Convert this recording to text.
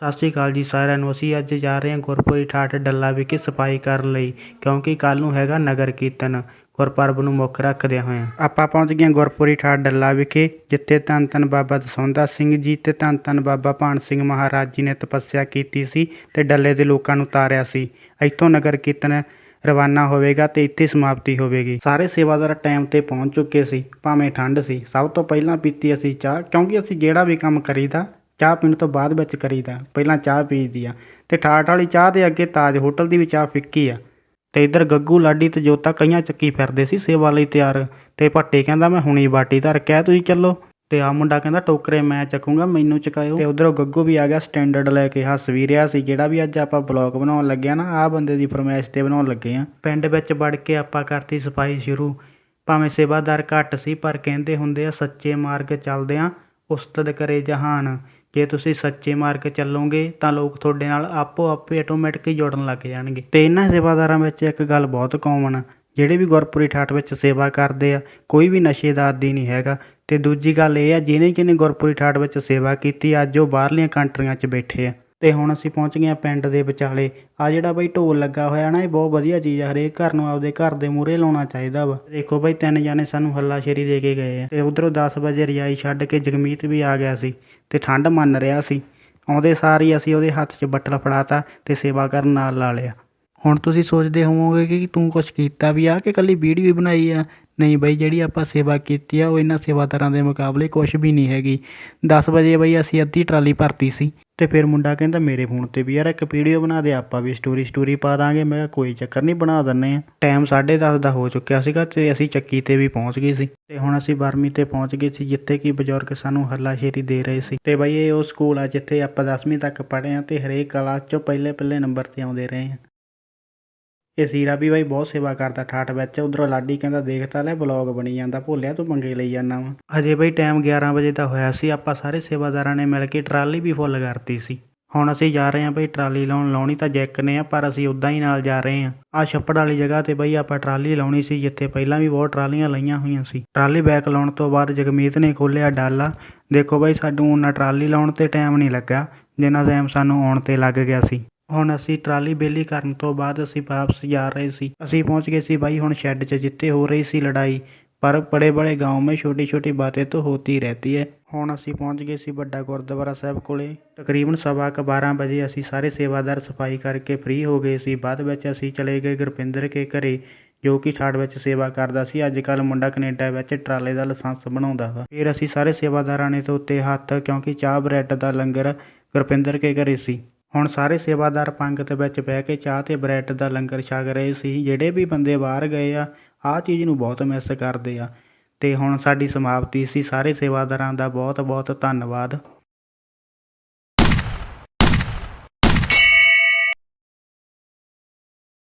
ਸਤਿ ਸ਼੍ਰੀ ਅਕਾਲ ਜੀ ਸਾਰਿਆਂ ਨੂੰ। ਅਸੀਂ ਅੱਜ ਜਾ ਰਹੇ ਹਾਂ ਗੁਰਪੁਰੀ ਠਾਠ ਡੱਲਾ ਵਿਖੇ ਸਫ਼ਾਈ ਕਰਨ ਲਈ ਕਿਉਂਕਿ ਕੱਲ ਨੂੰ ਹੈਗਾ ਨਗਰ ਕੀਰਤਨ। ਗੁਰਪੁਰਬ ਨੂੰ ਮੁੱਖ ਰੱਖਦਿਆਂ ਹੋਇਆਂ। ਆਪਾਂ ਪਹੁੰਚ ਗਏ ਗੁਰਪੁਰੀ ਠਾਠ ਡੱਲਾ ਵਿਖੇ ਜਿੱਥੇ ਧੰਨ ਧੰਨ ਬਾਬਾ ਦਸੌਂਦਾ ਸਿੰਘ ਜੀ ਤੇ ਧੰਨ ਧੰਨ ਬਾਬਾ ਭਾਨ ਸਿੰਘ ਮਹਾਰਾਜ ਜੀ ਨੇ ਤਪੱਸਿਆ ਕੀਤੀ ਸੀ ਤੇ ਡੱਲੇ ਦੇ ਲੋਕਾਂ ਨੂੰ ਤਾਰਿਆ ਸੀ। ਇੱਥੋਂ ਨਗਰ ਕੀਰਤਨ ਰਵਾਨਾ ਹੋਵੇਗਾ ਤੇ ਇੱਥੇ ਸਮਾਪਤੀ ਹੋਵੇਗੀ। ਸਾਰੇ ਸੇਵਾਦਾਰ ਟਾਈਮ ਤੇ ਪਹੁੰਚ ਚੁੱਕੇ ਸੀ ਭਾਵੇਂ ਠੰਡ ਸੀ। ਸਭ ਤੋਂ ਪਹਿਲਾਂ ਪੀਤੀ ਅਸੀਂ ਚਾਹ ਕਿਉਂਕਿ ਅਸੀਂ ਜਿਹੜਾ ਵੀ ਕੰਮ ਕਰੀਦਾ ਚਾਹ ਪੀਣ ਤੋਂ ਬਾਅਦ ਵਿੱਚ ਕਰੀਦਾ। ਪਹਿਲਾਂ ਚਾਹ ਪੀਦੀ ਆ ਤੇ ਠਾਠ ਵਾਲੀ ਚਾਹ ਦੇ ਅੱਗੇ ਤਾਜ ਹੋਟਲ ਦੀ ਵੀ ਚਾਹ ਫਿੱਕੀ ਆ। ਤੇ ਇੱਧਰ ਗੱਗੂ, ਲਾਡੀ ਤੇ ਜੋਤਾ ਕਈਆਂ ਚੱਕੀ ਫਿਰਦੇ ਸੀ ਸੇਵਾ ਲਈ ਤਿਆਰ। ਤੇ ਭੱਟੇ ਕਹਿੰਦਾ, ਮੈਂ ਹੁਣੀ ਬਾਟੀ ਧਰ ਕੇ ਤੁਸੀਂ ਚੱਲੋ। ਤੇ ਆ ਮੁੰਡਾ ਕਹਿੰਦਾ, ਟੋਕਰੇ ਮੈਂ ਚੱਕੂੰਗਾ, ਮੈਨੂੰ ਚਕਾਇਓ। ਤੇ ਉਧਰੋਂ ਗੱਗੂ ਵੀ ਆ ਗਿਆ ਸਟੈਂਡਰਡ ਲੈ ਕੇ, ਹੱਸ ਵੀ ਰਿਹਾ ਸੀ। ਜਿਹੜਾ ਵੀ ਅੱਜ ਆਪਾਂ ਬਲੌਗ ਬਣਾਉਣ ਲੱਗੇ ਆ ਨਾ, ਆਹ ਬੰਦੇ ਦੀ ਫਰਮਾਇਸ਼ ਤੇ ਬਣਾਉਣ ਲੱਗੇ ਆ। ਪਿੰਡ ਵਿੱਚ ਵੜ ਕੇ ਆਪਾਂ ਕਰਤੀ ਸਫ਼ਾਈ ਸ਼ੁਰੂ। ਭਾਵੇਂ ਸੇਵਾਦਾਰ ਘੱਟ ਸੀ, ਪਰ ਕਹਿੰਦੇ ਹੁੰਦੇ ਆ, ਸੱਚੇ ਮਾਰਗ ਚੱਲਦੇ ਆ ਉਸਤਤ ਕਰੇ ਜਹਾਨ। ਜੇ ਤੁਸੀਂ ਸੱਚੇ ਮਾਰਗ ਚੱਲੋਗੇ, ਤਾਂ ਲੋਕ ਤੁਹਾਡੇ ਨਾਲ ਆਪੋ ਆਪੇ ਆਟੋਮੈਟਿਕ ਹੀ ਜੁੜਨ ਲੱਗ ਜਾਣਗੇ। ਤੇ ਇਹਨਾਂ ਸੇਵਾਦਾਰਾਂ ਵਿੱਚ ਇੱਕ ਗੱਲ ਬਹੁਤ ਕਾਮਨ ਆ। ਜਿਹੜੇ ਵੀ ਗੁਰਪੁਰੀ ਠਾਠ ਵਿੱਚ ਸੇਵਾ ਕਰਦੇ ਆ, ਕੋਈ ਵੀ ਨਸ਼ੇ ਦਾ ਆਦੀ ਨਹੀਂ ਹੈਗਾ। ਤੇ ਦੂਜੀ ਗੱਲ ਇਹ ਆ ਜਿਹਨੇ ਜਿਹਨੇ ਗੁਰਪੁਰੀ ਠਾਠ ਵਿੱਚ ਸੇਵਾ ਕੀਤੀ, ਅੱਜ ਉਹ ਬਾਹਰਲੀਆਂ ਕੰਟਰੀਆਂ 'ਚ ਬੈਠੇ ਆ। ਅਤੇ ਹੁਣ ਅਸੀਂ ਪਹੁੰਚ ਗਏ ਹਾਂ ਪਿੰਡ ਦੇ ਵਿਚਾਲੇ। ਆਹ ਜਿਹੜਾ ਬਈ ਢੋਲ ਲੱਗਾ ਹੋਇਆ ਨਾ, ਇਹ ਬਹੁਤ ਵਧੀਆ ਚੀਜ਼ ਆ। ਹਰੇਕ ਘਰ ਨੂੰ ਆਪਦੇ ਘਰ ਦੇ ਮੂਹਰੇ ਲਾਉਣਾ ਚਾਹੀਦਾ ਵਾ। ਦੇਖੋ ਬਈ, ਤਿੰਨ ਜਾਣੇ ਸਾਨੂੰ ਹੱਲਾਸ਼ੇਰੀ ਦੇ ਕੇ ਗਏ ਆ। ਤੇ ਉੱਧਰੋਂ ਦਸ ਵਜੇ ਰਜਾਈ ਛੱਡ ਕੇ ਜਗਮੀਤ ਵੀ ਆ ਗਿਆ ਸੀ ਤੇ ਠੰਡ ਮੰਨ ਰਿਹਾ ਸੀ। ਆਉਂਦੇ ਸਾਰ ਹੀ ਅਸੀਂ ਉਹਦੇ ਹੱਥ 'ਚ ਬੱਟਲ ਫੜਾਤਾ ਅਤੇ ਸੇਵਾ ਕਰਨ ਨਾਲ ਲਾ ਲਿਆ। ਹੁਣ ਤੁਸੀਂ ਸੋਚਦੇ ਹੋਵੋਗੇ ਕਿ ਤੂੰ ਕੁਛ ਕੀਤਾ ਵੀ ਆ ਕਿ ਇਕੱਲੀ ਵੀਡੀਓ ਹੀ ਬਣਾਈ ਆ? ਨਹੀਂ ਬਈ, ਜਿਹੜੀ ਆਪਾਂ ਸੇਵਾ ਕੀਤੀ ਆ, ਉਹ ਇਹਨਾਂ ਸੇਵਾਦਾਰਾਂ ਦੇ ਮੁਕਾਬਲੇ ਕੁਛ ਵੀ ਨਹੀਂ ਹੈਗੀ। 10 ਵਜੇ ਬਈ ਅਸੀਂ ਅੱਧੀ ਟਰਾਲੀ ਭਰਤੀ ਸੀ ਅਤੇ ਫਿਰ ਮੁੰਡਾ ਕਹਿੰਦਾ ਮੇਰੇ ਫੋਨ ਤੇ ਵੀ, ਯਾਰ ਇੱਕ ਵੀਡੀਓ ਬਣਾ ਦੇ, ਆਪਾਂ ਵੀ ਸਟੋਰੀ ਸਟੋਰੀ ਪਾ ਦਾਂਗੇ। ਮੈਂ ਕਿਹਾ, ਕੋਈ ਚੱਕਰ ਨਹੀਂ, ਬਣਾ ਦਿੰਨੇ ਆ ਟਾਈਮ 10:30 ਦਾ ਹੋ ਚੁੱਕਿਆ ਸੀਗਾ ਤੇ ਅਸੀਂ ਚੱਕੀ ਤੇ ਵੀ ਪਹੁੰਚ ਗਏ ਸੀ। ਤੇ ਹੁਣ ਅਸੀਂ ਬਰਮੀ ਤੇ ਪਹੁੰਚ ਗਏ ਸੀ, ਜਿੱਥੇ ਕਿ ਬਜ਼ੁਰਗ ਸਾਨੂੰ ਹੱਲਾਸ਼ੇਰੀ ਦੇ ਰਹੇ ਸੀ। ਤੇ ਬਈ ਇਹ ਉਹ ਸਕੂਲ ਆ, ਜਿੱਥੇ ਆਪਾਂ 10ਵੀਂ ਤੱਕ ਪੜ੍ਹੇ ਆ ਤੇ ਹਰੇਕ ਕਲਾਸ 'ਚੋਂ ਪਹਿਲੇ ਪਹਿਲੇ ਨੰਬਰ ਤੇ ਆਉਂਦੇ ਰਹੇ ਆ ਇਹ ਸੀਰਾ ਵੀ ਬਾਈ ਬਹੁਤ ਸੇਵਾ ਕਰਦਾ, ਠਾਠ ਵਿੱਚ। ਉਧਰੋਂ ਲਾਡੀ ਕਹਿੰਦਾ, ਦੇਖ ਤਾਂ ਲੈ ਬਲੌਗ ਬਣੀ ਜਾਂਦਾ, ਭੋਲਿਆ, ਤੂੰ ਪੰਗੇ ਲਈ ਜਾਂਦਾ ਵਾ। ਹਜੇ ਬਈ ਟਾਈਮ 11 ਵਜੇ ਦਾ ਹੋਇਆ ਸੀ, ਆਪਾਂ ਸਾਰੇ ਸੇਵਾਦਾਰਾਂ ਨੇ ਮਿਲ ਕੇ ਟਰਾਲੀ ਵੀ ਫੁੱਲ ਕਰਤੀ ਸੀ। ਹੁਣ ਅਸੀਂ ਜਾ ਰਹੇ ਹਾਂ ਬਈ ਟਰਾਲੀ ਲਾਉਣ, ਲਾਉਣੀ ਤਾਂ ਜੈਕ ਨੇ ਆ, ਪਰ ਅਸੀਂ ਉਦਾਂ ਹੀ ਨਾਲ ਜਾ ਰਹੇ ਹਾਂ। ਆ ਛੱਪੜ ਵਾਲੀ ਜਗ੍ਹਾ ਤੇ ਬਈ ਆਪਾਂ ਟਰਾਲੀ ਲਾਉਣੀ ਸੀ, ਜਿੱਥੇ ਪਹਿਲਾਂ ਵੀ ਬਹੁਤ ਟਰਾਲੀਆਂ ਲਈਆਂ ਹੋਈਆਂ ਸੀ। ਟਰਾਲੀ ਬੈਕ ਲਾਉਣ ਤੋਂ ਬਾਅਦ ਜਗਮੀਤ ਨੇ ਖੋਲ੍ਹਿਆ ਡਾਲਾ। ਦੇਖੋ ਬਈ ਸਾਨੂੰ ਉਹਨਾਂ ਟਰਾਲੀ ਲਾਉਣ ਤੇ ਟਾਈਮ ਨਹੀਂ ਲੱਗਾ ਜਿੰਨਾ ਟਾਈਮ ਸਾਨੂੰ ਆਉਣ ਤੇ ਲੱਗ ਗਿਆ ਸੀ। ਹੁਣ ਅਸੀਂ ਟਰਾਲੀ ਬੇਲੀ ਕਰਨ ਤੋਂ ਬਾਅਦ ਅਸੀਂ ਵਾਪਸ ਜਾ ਰਹੇ ਸੀ। ਅਸੀਂ ਪਹੁੰਚ ਗਏ ਸੀ ਬਾਈ ਹੁਣ ਸ਼ੈੱਡ 'ਚ ਜਿੱਥੇ ਹੋ ਰਹੀ ਸੀ ਲੜਾਈ। पर बड़े बड़े गाँव में छोटी छोटी बातें तो होती रहती ਹੈ ਹੁਣ ਅਸੀਂ ਪਹੁੰਚ ਗਏ ਸੀ ਵੱਡਾ ਗੁਰਦੁਆਰਾ ਸਾਹਿਬ ਕੋਲੇ। ਤਕਰੀਬਨ ਸਵਾ ਕ 12 ਵਜੇ ਅਸੀਂ ਸਾਰੇ ਸੇਵਾਦਾਰ ਸਫ਼ਾਈ ਕਰਕੇ ਫ੍ਰੀ ਹੋ ਗਏ ਸੀ। ਬਾਅਦ ਵਿੱਚ ਅਸੀਂ ਚਲੇ ਗਏ ਗੁਰਪਿੰਦਰ ਕੇ ਘਰੇ, ਜੋ ਕਿ ਛਾੜ ਵਿੱਚ ਸੇਵਾ ਕਰਦਾ ਸੀ। ਅੱਜ ਕੱਲ ਮੁੰਡਾ ਕੈਨੇਡਾ ਵਿੱਚ ਟਰਾਲੇ ਦਾ ਲਾਇਸੈਂਸ ਬਣਾਉਂਦਾ ਵਾ। ਫਿਰ ਅਸੀਂ ਸਾਰੇ ਸੇਵਾਦਾਰਾਂ ਨੇ ਤੋਂ ਉੱਤੇ ਹੱਥ, ਕਿਉਂਕਿ ਚਾਹ ਬਰੈੱਡ ਦਾ ਲੰਗਰ ਗੁਰਪਿੰਦਰ ਕੇ ਘਰੇ ਸੀ। ਹੁਣ ਸਾਰੇ ਸੇਵਾਦਾਰ ਪੰਗਤ ਵਿੱਚ ਬਹਿ ਕੇ ਚਾਹ ਤੇ ਬ੍ਰੈਡ ਦਾ ਲੰਗਰ ਛਕ ਰਹੇ ਸੀ, ਜਿਹੜੇ ਵੀ ਬੰਦੇ ਬਾਹਰ ਗਏ ਆ, ਆਹ ਚੀਜ਼ ਨੂੰ ਬਹੁਤ ਮਿਸ ਕਰਦੇ ਆ। ਤੇ ਹੁਣ ਸਾਡੀ ਸਮਾਪਤੀ ਸੀ। ਸਾਰੇ ਸੇਵਾਦਾਰਾਂ ਦਾ ਬਹੁਤ ਬਹੁਤ ਧੰਨਵਾਦ।